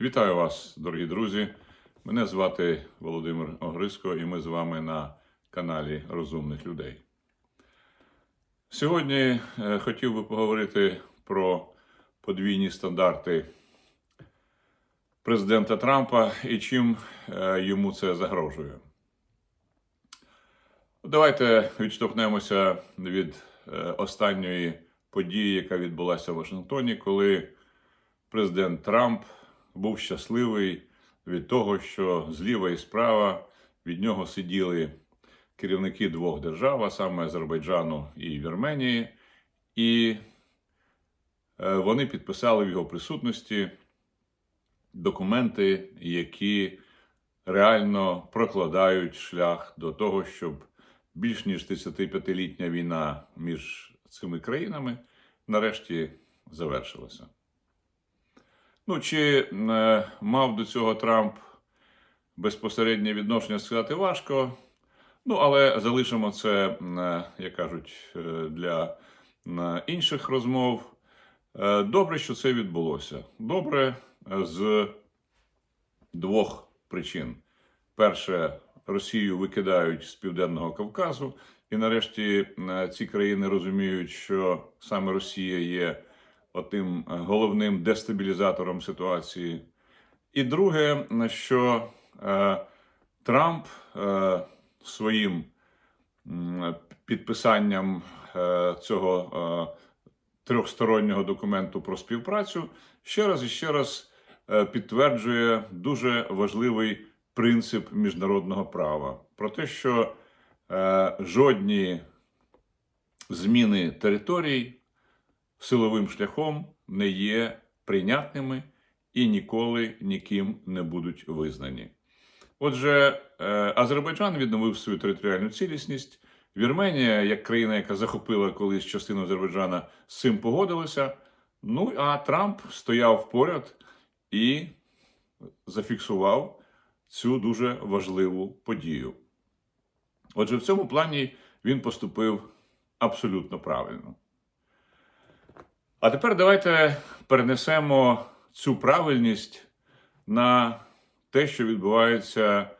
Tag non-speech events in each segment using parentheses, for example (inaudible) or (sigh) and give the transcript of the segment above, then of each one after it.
Вітаю вас, дорогі друзі. Мене звати Володимир Огриско, і ми з вами на каналі Розумних людей. Сьогодні е, хотів би поговорити про подвійні стандарти президента Трампа і чим е, йому це загрожує. Давайте відштовхнемося від е, останньої події, яка відбулася в Вашингтоні, коли президент Трамп був щасливий від того, що зліва і справа від нього сиділи керівники двох держав, а саме Азербайджану і Вірменії, і е, вони підписали в його присутності документи, які реально прокладають шлях до того, щоб більш ніж 35-літня війна між цими країнами нарешті завершилася. Ну, чи е, мав до цього Трамп безпосереднє відношення сказати важко. Ну, але залишимо це, е, як кажуть, е, для е, інших розмов. Е, Добре, що це відбулося. Добре е, з двох причин: перше, Росію викидають з Південного Кавказу, і нарешті е, ці країни розуміють, що саме Росія є отим е, головним дестабілізатором ситуації. І друге, що е, Трамп е, своїм підписанням е, цього е, трьохстороннього документу про співпрацю ще раз і ще раз е, підтверджує дуже важливий принцип міжнародного права про те, що е, жодні зміни територій силовим шляхом не є прийнятними і ніколи ніким не будуть визнані. Отже, е, Азербайджан відновив свою територіальну цілісність. Вірменія, як країна, яка захопила колись частину Азербайджана, з цим погодилася. Ну а Трамп стояв поряд і зафіксував цю дуже важливу подію. Отже, в цьому плані він поступив абсолютно правильно. А тепер давайте перенесемо цю правильність на те, що відбувається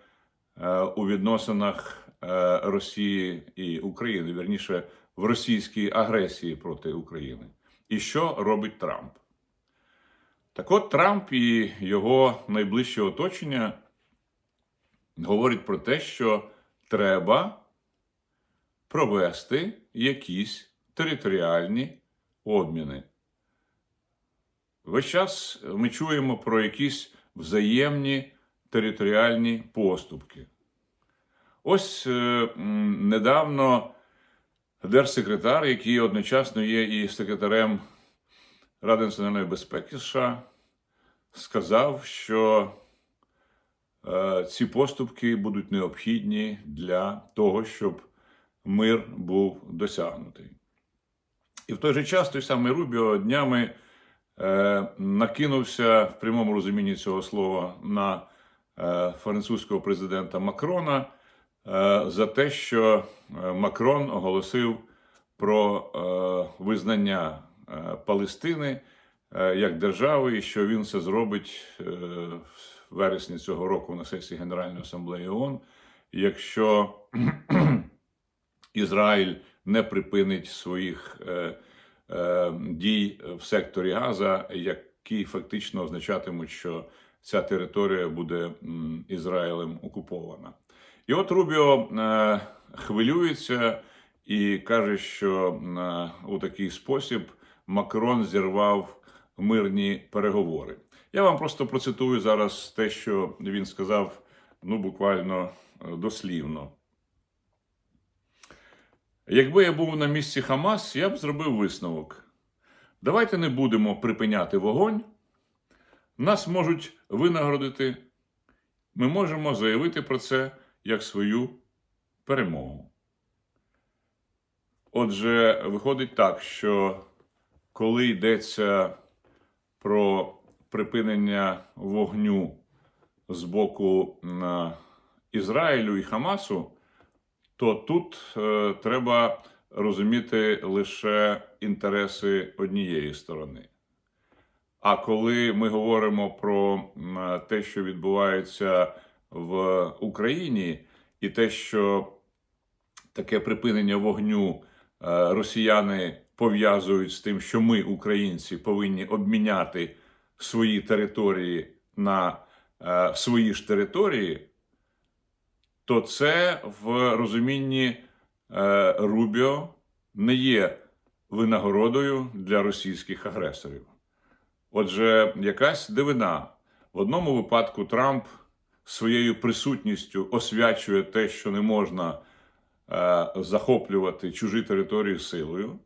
е, у відносинах е, Росії і України, вірніше в російській агресії проти України. І що робить Трамп? Так от Трамп і його найближче оточення говорять про те, що треба провести якісь територіальні обміни. Весь час ми чуємо про якісь взаємні територіальні поступки. Ось е, недавно держсекретар, який одночасно є і секретарем Ради національної безпеки США, сказав, що е, ці поступки будуть необхідні для того, щоб мир був досягнутий. І в той же час той самий Рубіо днями накинувся в прямому розумінні цього слова на е, французького президента Макрона е, за те, що е, Макрон оголосив про е, визнання е, Палестини е, як держави, і що він це зробить е, в вересні цього року на сесії Генеральної асамблеї ООН, якщо (clears throat) Ізраїль не припинить своїх е, е, дій в секторі Газа, які фактично означатимуть, що ця територія буде Ізраїлем окупована. І от Рубіо е, хвилюється і каже, що е, у такий спосіб Макрон зірвав мирні переговори. Я вам просто процитую зараз те, що він сказав, ну буквально е, дослівно. Якби я був на місці Хамас, я б зробив висновок. Давайте не будемо припиняти вогонь. Нас можуть винагородити. Ми можемо заявити про це як свою перемогу. Отже, виходить так, що коли йдеться про припинення вогню з боку м, Ізраїлю і Хамасу, то тут е, треба розуміти лише інтереси однієї сторони. А коли ми говоримо про те, що відбувається в Україні, і те, що таке припинення вогню е, росіяни пов'язують з тим, що ми, українці, повинні обміняти свої території на е, свої ж території, то це в розумінні е, Рубіо не є винагородою для російських агресорів. Отже, якась дивина. В одному випадку Трамп своєю присутністю освячує те, що не можна е, захоплювати чужі території силою.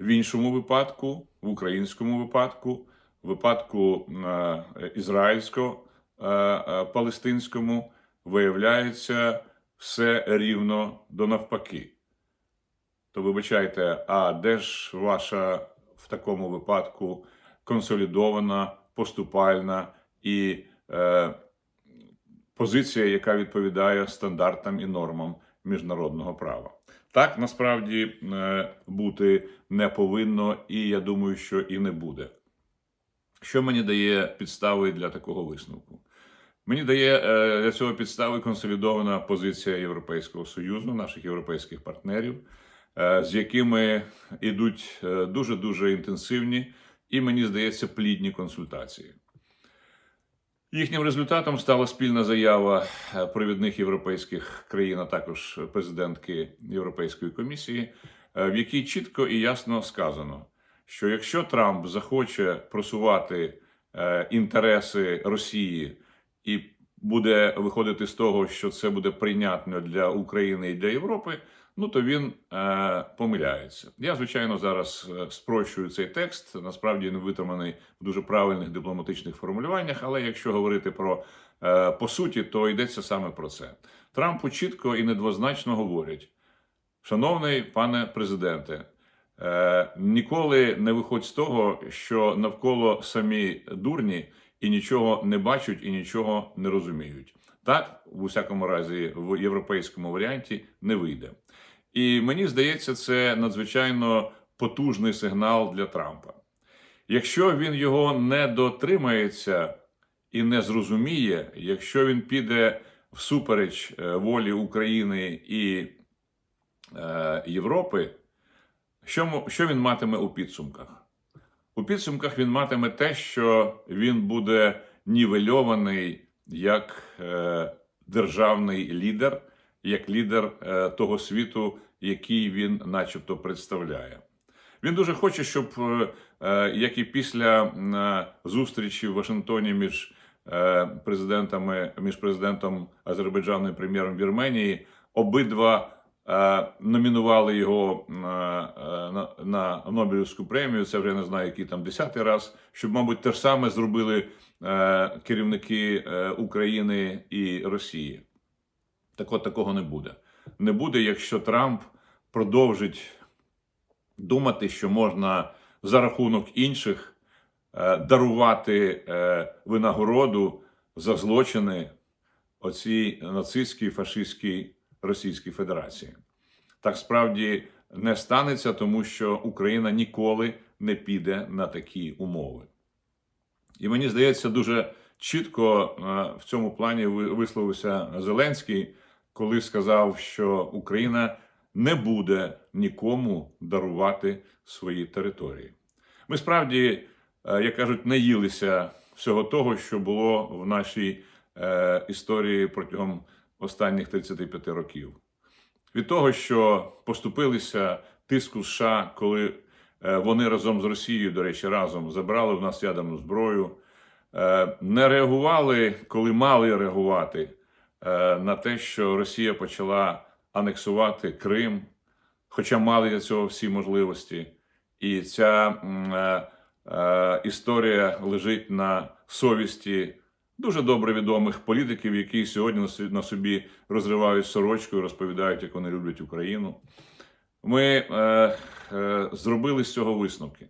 В іншому випадку, в українському випадку, в випадку е, ізраїльсько-палестинському, виявляється все рівно до навпаки. То вибачайте, а де ж ваша в такому випадку консолідована, поступальна і е, позиція, яка відповідає стандартам і нормам міжнародного права? Так насправді е, бути не повинно, і я думаю, що і не буде. Що мені дає підстави для такого висновку? Мені дає е, для цього підстави консолідована позиція Європейського Союзу, наших європейських партнерів, е, з якими йдуть дуже дуже інтенсивні і, мені здається, плідні консультації. Їхнім результатом стала спільна заява е, провідних європейських країн, а також президентки Європейської комісії, в якій чітко і ясно сказано, що якщо Трамп захоче просувати інтереси Росії і буде виходити з того, що це буде прийнятно для України і для Європи, ну то він е, помиляється. Я звичайно зараз е, спрощую цей текст. Насправді він витриманий в дуже правильних дипломатичних формулюваннях. Але якщо говорити про е, по суті, то йдеться саме про це. Трампу чітко і недвозначно говорять, шановний пане президенте. Е, ніколи не виходь з того, що навколо самі дурні і нічого не бачать і нічого не розуміють. Так, в усякому разі, в європейському варіанті не вийде. І мені здається, це надзвичайно потужний сигнал для Трампа. Якщо він його не дотримається і не зрозуміє, якщо він піде всупереч е, волі України і е, Європи, що, що він матиме у підсумках? У підсумках він матиме те, що він буде нівельований як е, державний лідер, як лідер е, того світу, який він, начебто, представляє. Він дуже хоче, щоб, е, як і після зустрічі в Вашингтоні між е, президентами, між президентом Азербайджану і прем'єром Вірменії, обидва номінували його е, на, Нобелівську премію. Це вже не знаю, який там десятий раз. Щоб, мабуть, те ж саме зробили е, керівники е, України і Росії. Так от такого не буде. Не буде, якщо Трамп продовжить думати, що можна за рахунок інших е, дарувати е, винагороду за злочини оцій нацистській, фашистській Російській Федерації. Так справді не станеться, тому що Україна ніколи не піде на такі умови. І мені здається, дуже чітко е, в цьому плані висловився Зеленський, коли сказав, що Україна не буде нікому дарувати свої території. Ми справді, е, як кажуть, наїлися всього того, що було в нашій е, історії протягом останніх 35 років. Від того, що поступилися тиску США, коли е, вони разом з Росією, до речі, разом забрали в нас ядерну зброю, е, не реагували, коли мали реагувати е, на те, що Росія почала анексувати Крим, хоча мали для цього всі можливості. І ця історія лежить на совісті дуже добре відомих політиків, які сьогодні на собі- розривають сорочку і розповідають, як вони люблять Україну. Ми е, е, зробили з цього висновки.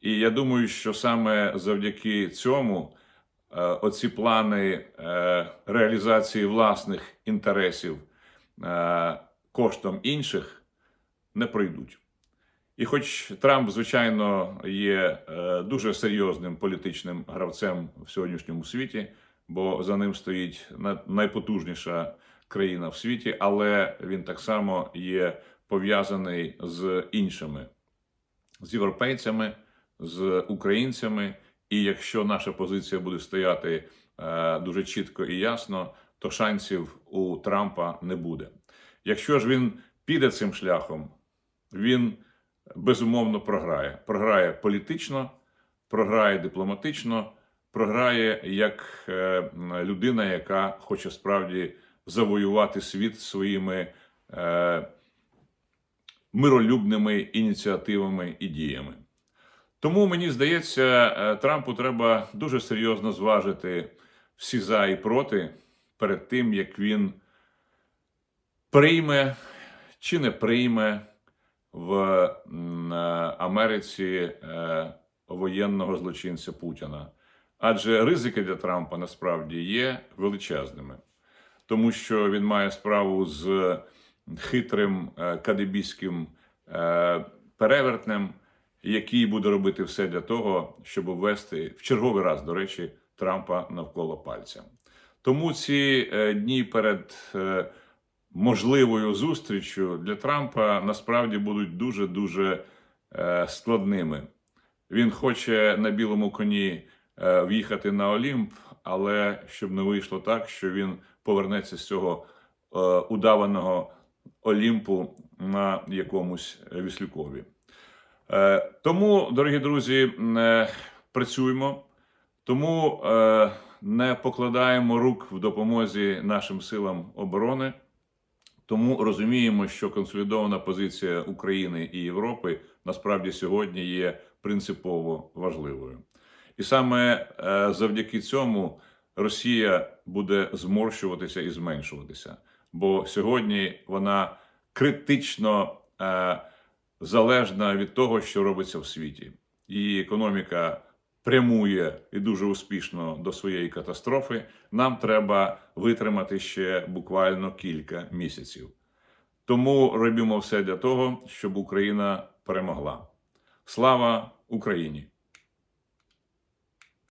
І я думаю, що саме завдяки цьому е, оці плани е, реалізації власних інтересів е, коштом інших не пройдуть. І хоч Трамп, звичайно, є е, дуже серйозним політичним гравцем в сьогоднішньому світі, бо за ним стоїть на- найпотужніша країна в світі, але він так само є пов'язаний з іншими, з європейцями, з українцями. І якщо наша позиція буде стояти е, дуже чітко і ясно, то шансів у Трампа не буде. Якщо ж він піде цим шляхом, він безумовно програє. Програє політично, програє дипломатично, програє як е, людина, яка хоче справді завоювати світ своїми е, миролюбними ініціативами і діями. Тому мені здається, е, Трампу треба дуже серйозно зважити всі за і проти перед тим, як він прийме чи не прийме в е, Америці е, воєнного злочинця Путіна. Адже ризики для Трампа насправді є величезними, тому що він має справу з хитрим е, кадебійським перевертнем, який буде робити все для того, щоб ввести в черговий раз, до речі, Трампа навколо пальця. Тому ці дні перед можливою зустрічю для Трампа насправді будуть дуже дуже е, складними. Він хоче на білому коні е, в'їхати на Олімп, але щоб не вийшло так, що він повернеться з цього е, удаваного Олімпу на якомусь Віслюкові. Тому, дорогі друзі, працюємо, тому не покладаємо рук в допомозі нашим силам оборони. Тому розуміємо, що консолідована позиція України і Європи насправді сьогодні є принципово важливою. І саме е, завдяки цьому Росія буде зморщуватися і зменшуватися. Бо сьогодні вона критично е, залежна від того, що робиться в світі. Її економіка прямує і дуже успішно до своєї катастрофи. Нам треба витримати ще буквально кілька місяців. Тому робимо все для того, щоб Україна перемогла. Слава Україні!